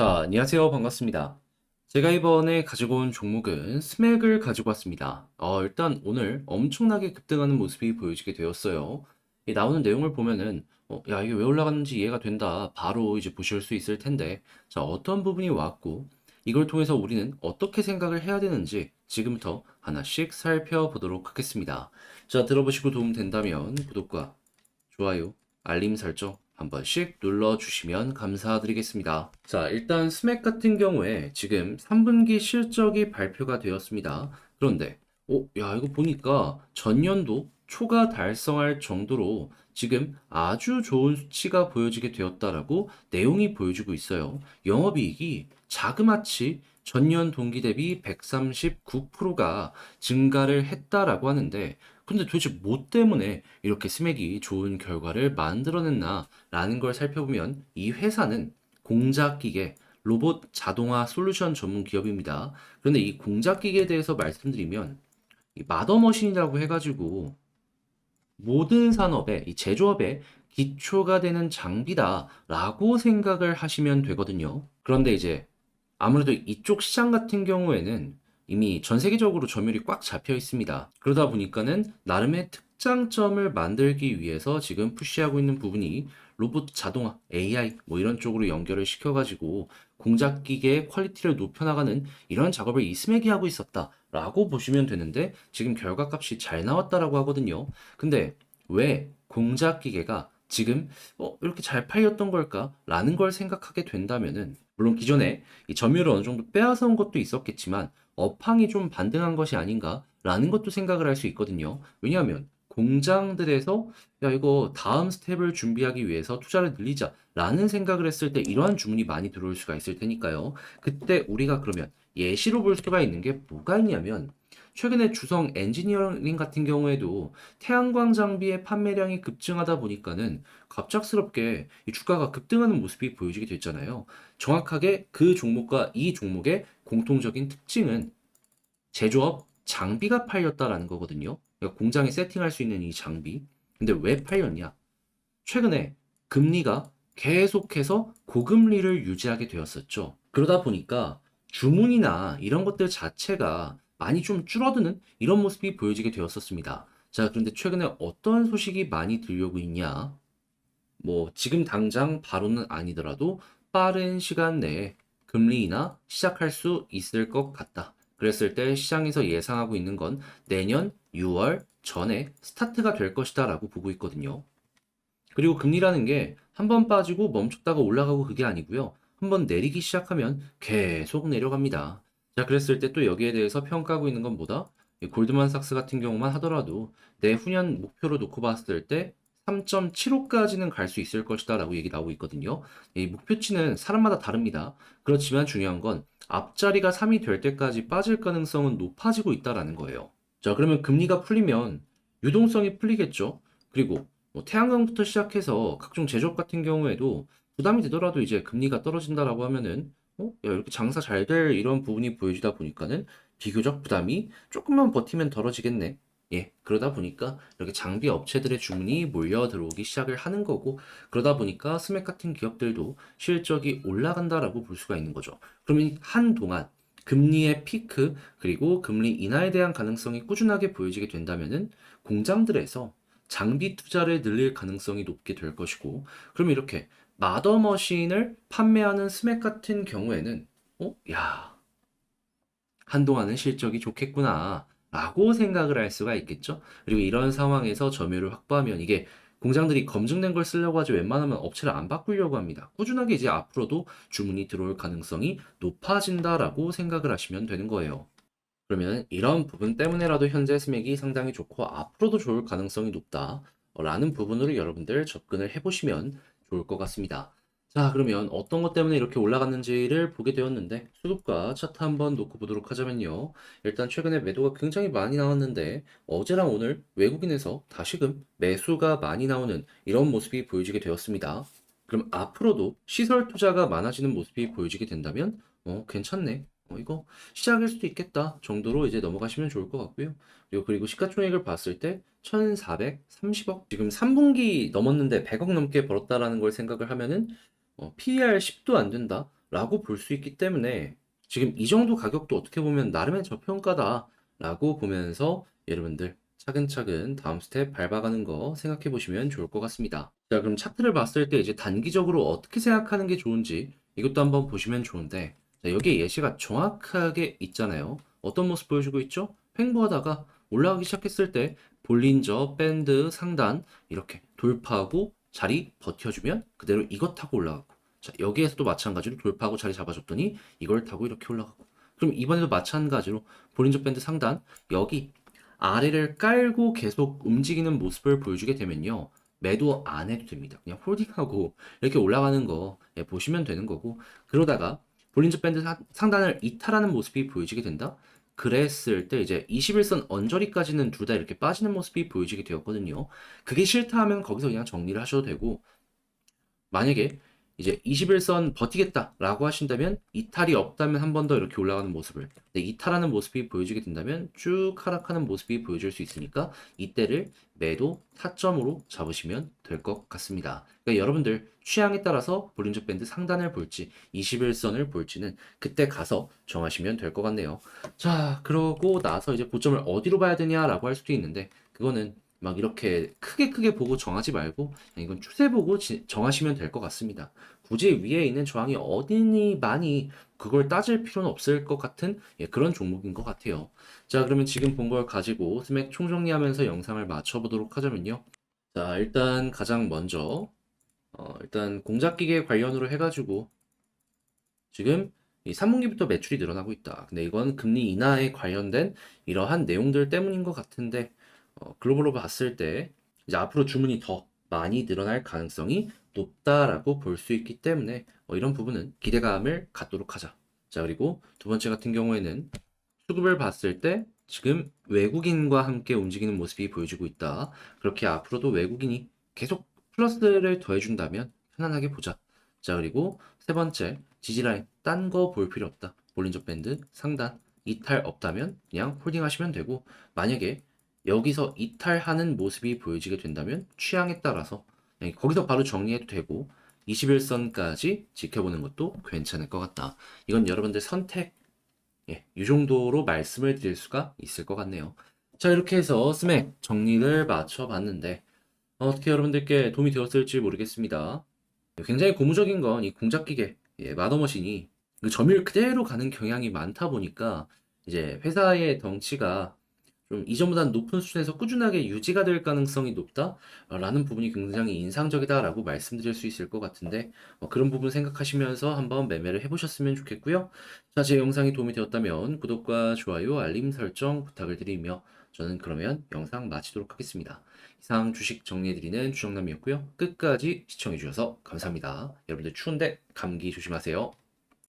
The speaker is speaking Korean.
자, 안녕하세요. 반갑습니다. 제가 이번에 가지고 온 종목은 스맥을 가지고 왔습니다. 어, 일단 오늘 엄청나게 급등하는 모습이 보여지게 되었어요. 이 나오는 내용을 보면은, 어, 야, 이게 왜 올라갔는지 이해가 된다. 바로 이제 보실 수 있을 텐데, 자, 어떤 부분이 왔고, 이걸 통해서 우리는 어떻게 생각을 해야 되는지 지금부터 하나씩 살펴보도록 하겠습니다. 자, 들어보시고 도움 된다면 구독과 좋아요, 알림 설정 한 번씩 눌러주시면 감사드리겠습니다. 자, 일단 스맥 같은 경우에 지금 3분기 실적이 발표가 되었습니다. 그런데, 어, 야, 이거 보니까 전년도 초과 달성할 정도로 지금 아주 좋은 수치가 보여지게 되었다라고 내용이 보여지고 있어요. 영업이익이 자그마치 전년 동기 대비 139%가 증가를 했다라고 하는데, 근데 도대체 뭐 때문에 이렇게 스맥이 좋은 결과를 만들어냈나 라는 걸 살펴보면 이 회사는 공작기계, 로봇 자동화 솔루션 전문 기업입니다. 그런데 이 공작기계에 대해서 말씀드리면 이 마더머신이라고 해가지고 모든 산업의 이 제조업의 기초가 되는 장비다라고 생각을 하시면 되거든요. 그런데 이제 아무래도 이쪽 시장 같은 경우에는 이미 전 세계적으로 점유율이 꽉 잡혀 있습니다. 그러다 보니까는 나름의 특장점을 만들기 위해서 지금 푸시하고 있는 부분이 로봇 자동화, AI 뭐 이런 쪽으로 연결을 시켜가지고 공작 기계의 퀄리티를 높여나가는 이런 작업을 이 스맥이 하고 있었다라고 보시면 되는데 지금 결과값이 잘 나왔다라고 하거든요. 근데 왜 공작 기계가 지금 어, 이렇게 잘 팔렸던 걸까라는 걸 생각하게 된다면은 물론 기존에 이 점유율을 어느 정도 빼앗아온 것도 있었겠지만 업황이 좀 반등한 것이 아닌가라는 것도 생각을 할 수 있거든요. 왜냐하면 공장들에서 야 이거 다음 스텝을 준비하기 위해서 투자를 늘리자라는 생각을 했을 때 이러한 주문이 많이 들어올 수가 있을 테니까요. 그때 우리가 그러면 예시로 볼 수가 있는 게 뭐가 있냐면 최근에 주성 엔지니어링 같은 경우에도 태양광 장비의 판매량이 급증하다 보니까는 갑작스럽게 이 주가가 급등하는 모습이 보여지게 됐잖아요. 정확하게 그 종목과 이 종목의 공통적인 특징은 제조업 장비가 팔렸다라는 거거든요. 그러니까 공장에 세팅할 수 있는 이 장비. 근데 왜 팔렸냐? 최근에 금리가 계속해서 고금리를 유지하게 되었었죠. 그러다 보니까 주문이나 이런 것들 자체가 많이 좀 줄어드는 이런 모습이 보여지게 되었었습니다. 자, 그런데 최근에 어떤 소식이 많이 들려오고 있냐? 뭐, 지금 당장 바로는 아니더라도 빠른 시간 내에 금리 인하 시작할 수 있을 것 같다. 그랬을 때 시장에서 예상하고 있는 건 내년 6월 전에 스타트가 될 것이다 라고 보고 있거든요. 그리고 금리라는 게 한 번 빠지고 멈췄다가 올라가고 그게 아니고요. 한 번 내리기 시작하면 계속 내려갑니다. 자, 그랬을 때 또 여기에 대해서 평가하고 있는 건 뭐다? 이 골드만삭스 같은 경우만 하더라도 내후년 목표로 놓고 봤을 때 3.75까지는 갈 수 있을 것이다 라고 얘기 나오고 있거든요. 이 목표치는 사람마다 다릅니다. 그렇지만 중요한 건 앞자리가 3이 될 때까지 빠질 가능성은 높아지고 있다라는 거예요. 자, 그러면 금리가 풀리면 유동성이 풀리겠죠. 그리고 뭐 태양광부터 시작해서 각종 제조업 같은 경우에도 부담이 되더라도 이제 금리가 떨어진다라고 하면은 어? 야, 이렇게 장사 잘 될 이런 부분이 보여지다 보니까는 비교적 부담이 조금만 버티면 덜어지겠네. 예, 그러다 보니까 이렇게 장비 업체들의 주문이 몰려 들어오기 시작을 하는 거고, 그러다 보니까 스맥 같은 기업들도 실적이 올라간다라고 볼 수가 있는 거죠. 그러면 한동안 금리의 피크, 그리고 금리 인하에 대한 가능성이 꾸준하게 보여지게 된다면은 공장들에서 장비 투자를 늘릴 가능성이 높게 될 것이고, 그러면 이렇게 마더머신을 판매하는 스맥 같은 경우에는, 어? 야, 한동안은 실적이 좋겠구나. 라고 생각을 할 수가 있겠죠. 그리고 이런 상황에서 점유율을 확보하면 이게 공장들이 검증된 걸 쓰려고 하지 웬만하면 업체를 안 바꾸려고 합니다. 꾸준하게 이제 앞으로도 주문이 들어올 가능성이 높아진다라고 생각을 하시면 되는 거예요. 그러면 이런 부분 때문에라도 현재 스맥이 상당히 좋고 앞으로도 좋을 가능성이 높다라는 부분으로 여러분들 접근을 해보시면 좋을 것 같습니다. 자, 그러면 어떤 것 때문에 이렇게 올라갔는지를 보게 되었는데 수급과 차트 한번 놓고 보도록 하자면요. 일단 최근에 매도가 굉장히 많이 나왔는데 어제랑 오늘 외국인에서 다시금 매수가 많이 나오는 이런 모습이 보여지게 되었습니다. 그럼 앞으로도 시설 투자가 많아지는 모습이 보여지게 된다면 어, 괜찮네. 어, 이거 시작일 수도 있겠다 정도로 이제 넘어가시면 좋을 것 같고요. 그리고, 그리고 시가총액을 봤을 때 1430억 지금 3분기 넘었는데 100억 넘게 벌었다라는 걸 생각을 하면은 어, PER 10도 안 된다. 라고 볼 수 있기 때문에 지금 이 정도 가격도 어떻게 보면 나름의 저평가다 라고 보면서 여러분들 차근차근 다음 스텝 밟아가는 거 생각해 보시면 좋을 것 같습니다. 자, 그럼 차트를 봤을 때 이제 단기적으로 어떻게 생각하는 게 좋은지 이것도 한번 보시면 좋은데 자, 여기에 예시가 정확하게 있잖아요. 어떤 모습 보여주고 있죠? 횡보하다가 올라가기 시작했을 때 볼린저 밴드 상단 이렇게 돌파하고 자리 버텨주면 그대로 이것 타고 올라가고. 자 여기에서도 마찬가지로 돌파하고 자리 잡아줬더니 이걸 타고 이렇게 올라가고. 그럼 이번에도 마찬가지로 볼린저 밴드 상단 여기 아래를 깔고 계속 움직이는 모습을 보여주게 되면요. 매도 안 해도 됩니다. 그냥 홀딩하고 이렇게 올라가는 거 예, 보시면 되는 거고. 그러다가 볼린저 밴드 사- 상단을 이탈하는 모습이 보여지게 된다 그랬을 때 이제 21선 언저리까지는 둘 다 이렇게 빠지는 모습이 보여지게 되었거든요. 그게 싫다 하면 거기서 그냥 정리를 하셔도 되고, 만약에 이제 21선 버티겠다라고 하신다면 이탈이 없다면 한 번 더 이렇게 올라가는 모습을, 이탈하는 모습이 보여지게 된다면 쭉 하락하는 모습이 보여질 수 있으니까 이때를 매도 타점으로 잡으시면 될 것 같습니다. 그러니까 여러분들 취향에 따라서 볼린저 밴드 상단을 볼지 21선을 볼지는 그때 가서 정하시면 될 것 같네요. 자, 그러고 나서 이제 고점을 어디로 봐야 되냐라고 할 수도 있는데, 그거는 막 이렇게 크게 크게 보고 정하지 말고, 이건 추세 보고 지- 정하시면 될 것 같습니다. 굳이 위에 있는 저항이 어디니 많이 그걸 따질 필요는 없을 것 같은 예, 그런 종목인 것 같아요. 자, 그러면 지금 본 걸 가지고 스맥 총정리하면서 영상을 맞춰보도록 하자면요. 자, 일단 가장 먼저, 어, 일단 공작기계 관련으로 해가지고 지금 이 3분기부터 매출이 늘어나고 있다. 근데 이건 금리 인하에 관련된 이러한 내용들 때문인 것 같은데, 어, 글로벌로 봤을 때 이제 앞으로 주문이 더 많이 늘어날 가능성이 높다라고 볼 수 있기 때문에 어, 이런 부분은 기대감을 갖도록 하자. 자, 그리고 두 번째 같은 경우에는 수급을 봤을 때 지금 외국인과 함께 움직이는 모습이 보여지고 있다. 그렇게 앞으로도 외국인이 계속 플러스를 더해준다면 편안하게 보자. 자, 그리고 세 번째, 지지라인 딴 거 볼 필요 없다. 볼린저 밴드 상단 이탈 없다면 그냥 홀딩 하시면 되고 만약에 여기서 이탈하는 모습이 보여지게 된다면 취향에 따라서 그냥 거기서 바로 정리해도 되고 21선까지 지켜보는 것도 괜찮을 것 같다. 이건 여러분들 선택 예, 이 정도로 말씀을 드릴 수가 있을 것 같네요. 자, 이렇게 해서 스맥 정리를 맞춰봤는데 어떻게 여러분들께 도움이 되었을지 모르겠습니다. 굉장히 고무적인 건 이 공작기계, 예, 마더머신이 그 점유율 그대로 가는 경향이 많다 보니까 이제 회사의 덩치가 좀 이전보다는 높은 수준에서 꾸준하게 유지가 될 가능성이 높다라는 부분이 굉장히 인상적이다라고 말씀드릴 수 있을 것 같은데 어, 그런 부분 생각하시면서 한번 매매를 해보셨으면 좋겠고요. 자, 제 영상이 도움이 되었다면 구독과 좋아요, 알림 설정 부탁을 드리며 저는 그러면 영상 마치도록 하겠습니다. 이상 주식 정리해드리는 주정남이었고요. 끝까지 시청해주셔서 감사합니다. 여러분들 추운데 감기 조심하세요.